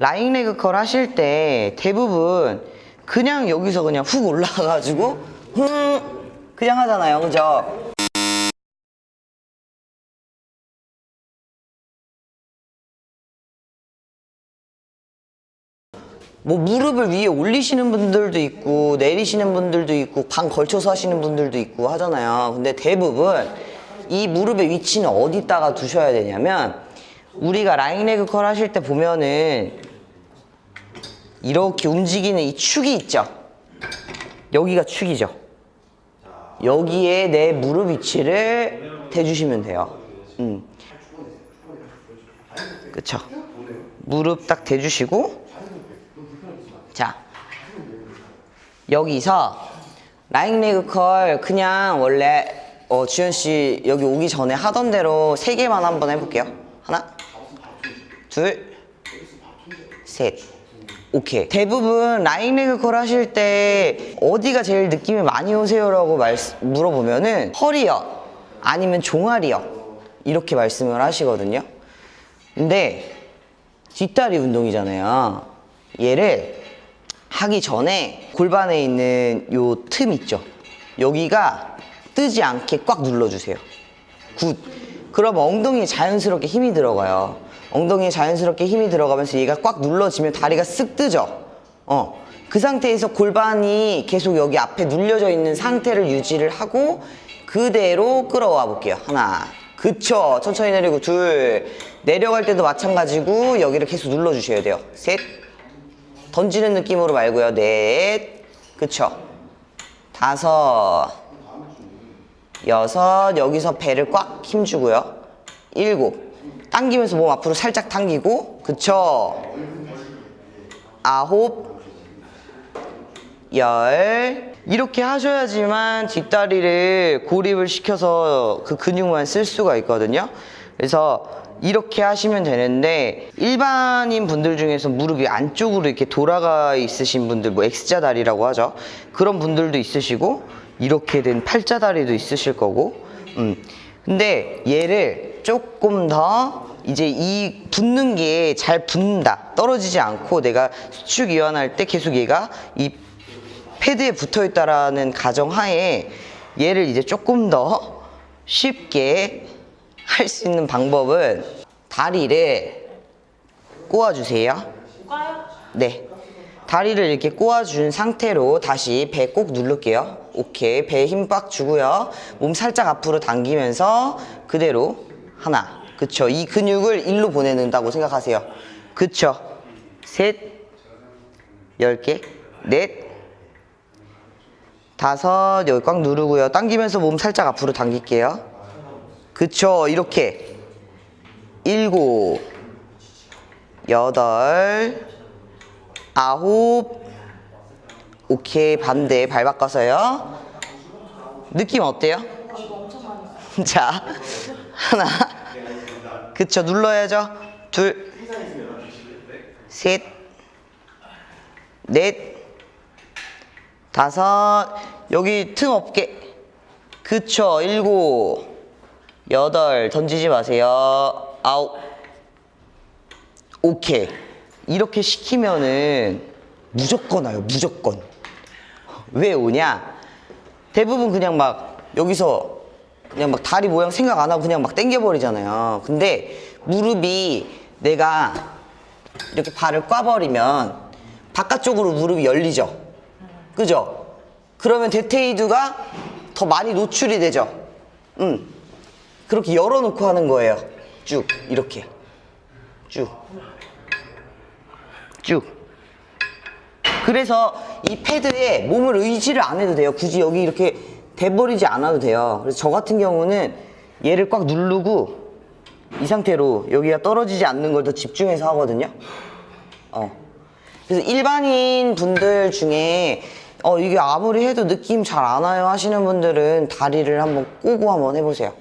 라인 레그 컬 하실 때 대부분 그냥 여기서 그냥 훅 올라가가지고 흠 그냥 하잖아요 그죠? 뭐 무릎을 위에 올리시는 분들도 있고 내리시는 분들도 있고 방 걸쳐서 하시는 분들도 있고 하잖아요. 근데 대부분 이 무릎의 위치는 어디다가 두셔야 되냐면 우리가 라인 레그 컬 하실 때 보면은 이렇게 움직이는 이 축이 있죠. 여기가 축이죠. 여기에 내 무릎 위치를 대주시면 돼요. 음. 그쵸. 무릎 딱 대주시고 자 여기서 라인 레그 컬 그냥 원래 어, 주현 씨 여기 오기 전에 하던 대로 세 개만 한번 해볼게요. 하나, 둘, 셋. 오케이. 대부분 라인 레그 컬 하실 때 어디가 제일 느낌이 많이 오세요라고 말, 물어보면은 허리요, 아니면 종아리요 이렇게 말씀을 하시거든요. 근데 뒷다리 운동이잖아요. 얘를 하기 전에 골반에 있는 요 틈 있죠? 여기가 뜨지 않게 꽉 눌러주세요. 굿. 그럼 엉덩이에 자연스럽게 힘이 들어가요. 엉덩이에 자연스럽게 힘이 들어가면서 얘가 꽉 눌러지면 다리가 쓱 뜨죠? 어. 그 상태에서 골반이 계속 여기 앞에 눌려져 있는 상태를 유지를 하고 그대로 끌어와 볼게요. 하나. 그쵸. 천천히 내리고 둘. 내려갈 때도 마찬가지고 여기를 계속 눌러 주셔야 돼요. 셋. 던지는 느낌으로 말고요. 넷. 그쵸. 다섯. 여섯. 여기서 배를 꽉 힘주고요. 일곱. 당기면서 몸 앞으로 살짝 당기고. 그쵸. 아홉. 열. 이렇게 하셔야지만 뒷다리를 고립을 시켜서 그 근육만 쓸 수가 있거든요. 그래서 이렇게 하시면 되는데 일반인 분들 중에서 무릎이 안쪽으로 이렇게 돌아가 있으신 분들 뭐 X자 다리라고 하죠. 그런 분들도 있으시고 이렇게 된 팔자 다리도 있으실 거고. 음. 근데 얘를 조금 더 이제 이 붙는 게 잘 붙는다. 떨어지지 않고 내가 수축 이완할 때 계속 얘가 이 패드에 붙어 있다라는 가정 하에 얘를 이제 조금 더 쉽게 할 수 있는 방법은 다리를 꼬아주세요. 네. 다리를 이렇게 꼬아준 상태로 다시 배 꼭 누를게요. 오케이. 배에 힘 빡 주고요. 몸 살짝 앞으로 당기면서 그대로 하나. 그쵸. 이 근육을 일로 보내는다고 생각하세요. 그쵸. 셋. 열 개. 넷. 다섯. 여기 꽉 누르고요. 당기면서 몸 살짝 앞으로 당길게요. 그쵸. 이렇게. 일곱. 여덟. 아홉. 오케이. 반대 발 바꿔서요. 느낌 어때요? 자, 하나. 그쵸. 눌러야죠. 둘. 셋. 넷. 다섯. 여기 틈 없게. 그쵸. 일곱. 여덟. 던지지 마세요. 아홉. 오케이. 이렇게 시키면은 무조건 와요. 무조건. 왜 오냐? 대부분 그냥 막 여기서 그냥 막 다리 모양 생각 안 하고 그냥 막 당겨버리잖아요. 근데 무릎이 내가 이렇게 발을 꽈버리면 바깥쪽으로 무릎이 열리죠. 그죠? 그러면 데테이드가 더 많이 노출이 되죠. 음. 그렇게 열어놓고 하는 거예요. 쭉 이렇게 쭉 쭉. 그래서 이 패드에 몸을 의지를 안 해도 돼요. 굳이 여기 이렇게 대버리지 않아도 돼요. 그래서 저 같은 경우는 얘를 꽉 누르고 이 상태로 여기가 떨어지지 않는 걸 더 집중해서 하거든요. 어. 그래서 일반인 분들 중에 어 이게 아무리 해도 느낌 잘 안 와요 하시는 분들은 다리를 한번 꼬고 한번 해보세요.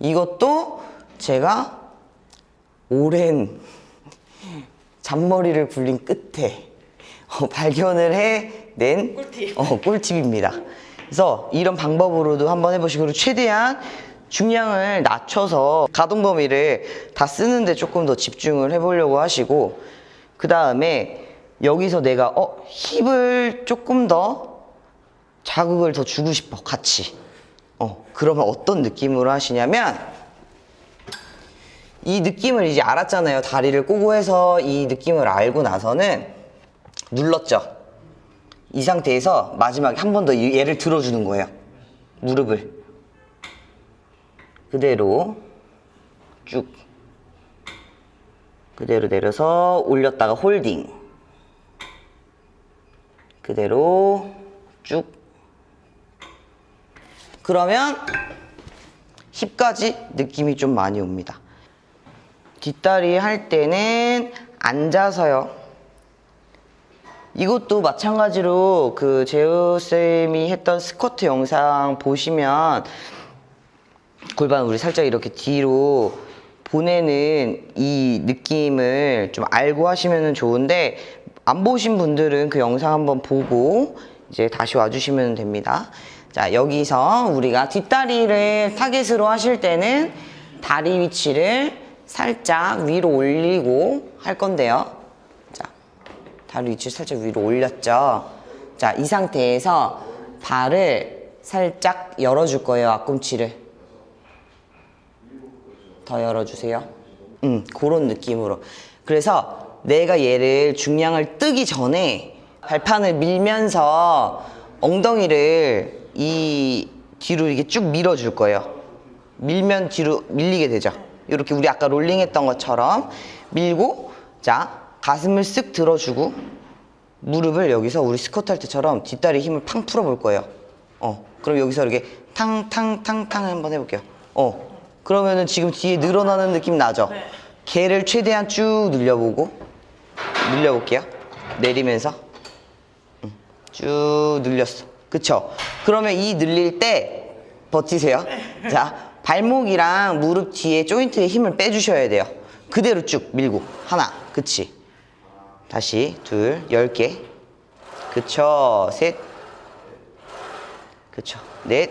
이것도 제가 오랜 잔머리를 굴린 끝에 어, 발견을 해낸 꿀팁. 어, 꿀팁입니다. 그래서 이런 방법으로도 한번 해보시고 최대한 중량을 낮춰서 가동 범위를 다 쓰는데 조금 더 집중을 해보려고 하시고 그 다음에 여기서 내가 어 힙을 조금 더 자극을 더 주고 싶어 같이. 어 그러면 어떤 느낌으로 하시냐면 이 느낌을 이제 알았잖아요. 다리를 꼬고 해서 이 느낌을 알고 나서는 눌렀죠 이 상태에서 마지막에 한 번 더 얘를 들어주는 거예요. 무릎을. 그대로 쭉. 그대로 내려서 올렸다가 홀딩. 그대로 쭉. 그러면 힙까지 느낌이 좀 많이 옵니다. 뒷다리 할 때는 앉아서요 이것도 마찬가지로 그 제우쌤이 했던 스쿼트 영상 보시면 골반 우리 살짝 이렇게 뒤로 보내는 이 느낌을 좀 알고 하시면 좋은데 안 보신 분들은 그 영상 한번 보고 이제 다시 와주시면 됩니다. 자 여기서 우리가 뒷다리를 타겟으로 하실 때는 다리 위치를 살짝 위로 올리고 할 건데요. 자 다리 위치 살짝 위로 올렸죠. 자 이 상태에서 발을 살짝 열어줄 거예요 앞꿈치를. 더 열어주세요. 음, 그런 느낌으로. 그래서 내가 얘를 중량을 뜨기 전에 발판을 밀면서 엉덩이를 이 뒤로 이렇게 쭉 밀어줄 거예요. 밀면 뒤로 밀리게 되죠. 이렇게 우리 아까 롤링 했던 것처럼 밀고, 자, 가슴을 쓱 들어주고, 무릎을 여기서 우리 스쿼트 할 때처럼 뒷다리 힘을 팡 풀어볼 거예요. 어, 그럼 여기서 이렇게 탕탕탕탕 한번 해볼게요. 어, 그러면은 지금 뒤에 늘어나는 느낌 나죠? 개를 최대한 쭉 늘려보고, 늘려볼게요. 내리면서. 음, 쭉 늘렸어. 그쵸? 그러면 이 늘릴 때 버티세요. 자, 발목이랑 무릎 뒤에 조인트에 힘을 빼주셔야 돼요. 그대로 쭉 밀고. 하나. 그치? 다시 둘, 열 개. 그쵸? 셋. 그쵸? 넷.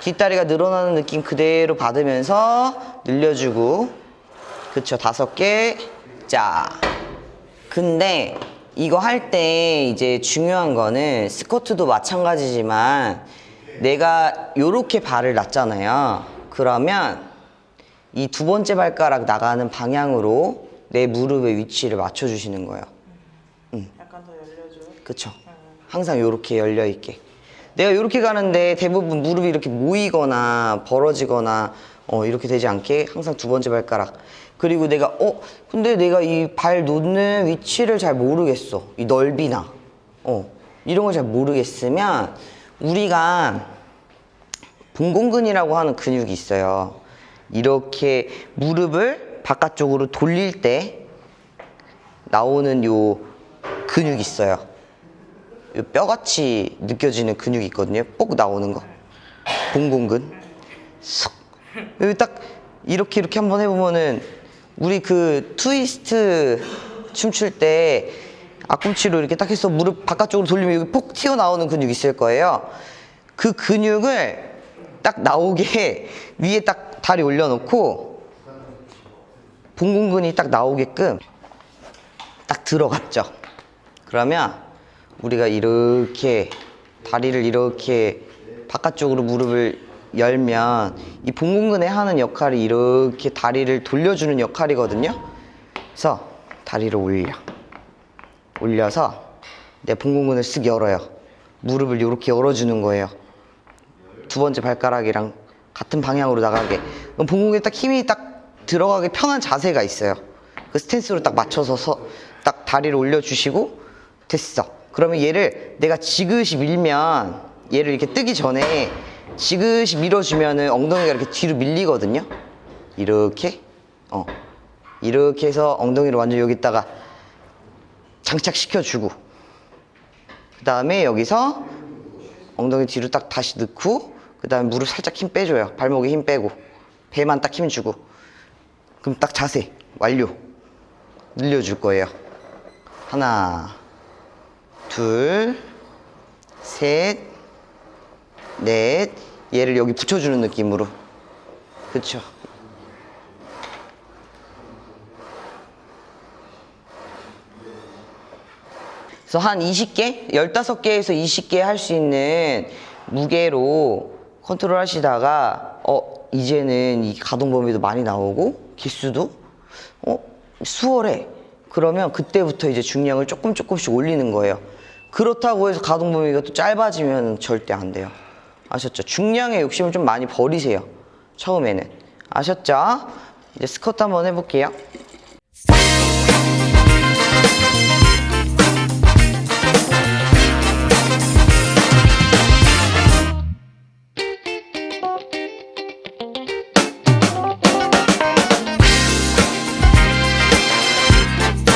뒷다리가 늘어나는 느낌 그대로 받으면서 늘려주고. 그쵸? 다섯 개. 자. 근데 이거 할 때 이제 중요한 거는 스쿼트도 마찬가지지만 내가 요렇게 발을 놨잖아요. 그러면 이 두 번째 발가락 나가는 방향으로 내 무릎의 위치를 맞춰주시는 거예요. 약간 더 열려줘요. 그쵸? 항상 요렇게 열려 있게. 내가 요렇게 가는데 대부분 무릎이 이렇게 모이거나 벌어지거나 어, 이렇게 되지 않게 항상 두 번째 발가락. 그리고 내가, 어, 근데 내가 이 발 놓는 위치를 잘 모르겠어. 이 넓이나. 어, 이런 걸 잘 모르겠으면 우리가 봉공근이라고 하는 근육이 있어요. 이렇게 무릎을 바깥쪽으로 돌릴 때 나오는 요 근육이 있어요. 요 뼈같이 느껴지는 근육이 있거든요. 뽁 나오는 거. 봉공근. 쏙. 여기 딱 이렇게 이렇게 한번 해보면은 우리 그 트위스트 춤출 때 앞꿈치로 이렇게 딱 해서 무릎 바깥쪽으로 돌리면 여기 폭 튀어나오는 근육이 있을 거예요. 그 근육을 딱 나오게 위에 딱 다리 올려놓고 봉공근이 딱 나오게끔 딱 들어갔죠. 그러면 우리가 이렇게 다리를 이렇게 바깥쪽으로 무릎을 열면 이 봉공근에 하는 역할이 이렇게 다리를 돌려주는 역할이거든요. 그래서 다리를 올려. 올려서 내 봉공근을 쓱 열어요. 무릎을 이렇게 열어주는 거예요. 두 번째 발가락이랑 같은 방향으로 나가게. 그럼 봉공근에 딱 힘이 딱 들어가게 편한 자세가 있어요. 그 스탠스로 딱 맞춰서 서, 딱 다리를 올려주시고 됐어. 그러면 얘를 내가 지그시 밀면 얘를 이렇게 뜨기 전에 지그시 밀어주면은 엉덩이가 이렇게 뒤로 밀리거든요. 이렇게 어 이렇게 해서 엉덩이를 완전 여기다가 장착시켜주고 그 다음에 여기서 엉덩이 뒤로 딱 다시 넣고 그 다음에 무릎 살짝 힘 빼줘요. 발목에 힘 빼고 배만 딱 힘 주고 그럼 딱 자세 완료 늘려줄 거예요. 하나 둘, 셋, 넷. 얘를 여기 붙여주는 느낌으로. 그쵸. 그래서 한 20개, 15개에서 20개 할 수 있는 무게로 컨트롤 하시다가 어 이제는 이 가동 범위도 많이 나오고 기수도 어 수월해. 그러면 그때부터 이제 중량을 조금 조금씩 올리는 거예요. 그렇다고 해서 가동 범위가 또 짧아지면 절대 안 돼요. 아셨죠? 중량의 욕심을 좀 많이 버리세요. 처음에는. 아셨죠? 이제 스쿼트 한번 해볼게요.